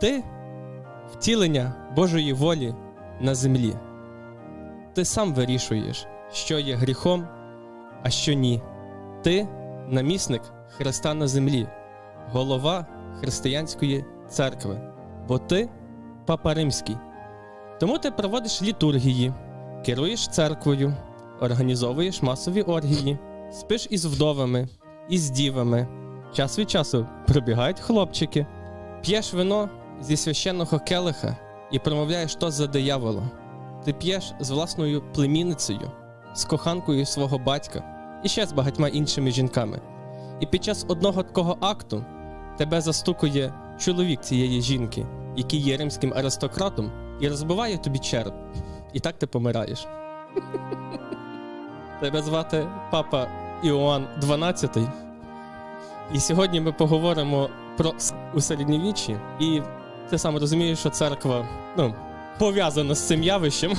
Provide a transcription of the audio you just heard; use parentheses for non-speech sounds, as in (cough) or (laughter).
Ти втілення Божої волі на землі. Ти сам вирішуєш, що є гріхом, а що ні. Ти намісник Христа на землі, голова християнської церкви, бо ти папа римський. Тому ти проводиш літургії, керуєш церквою, організовуєш масові оргії, спиш із вдовами, із дівами. Час від часу прибігають хлопчики, п'єш вино зі священного келиха і промовляєш то за диявола. Ти п'єш з власною племінницею, з коханкою свого батька і ще з багатьма іншими жінками. І під час одного такого акту тебе застукує чоловік цієї жінки, який є римським аристократом, і розбиває тобі череп. І так ти помираєш. (laughs) Тебе звати папа Іоанн XII. І сьогодні ми поговоримо про у середньовіччі. І ти сам розумієш, що церква ну, пов'язана з цим явищем.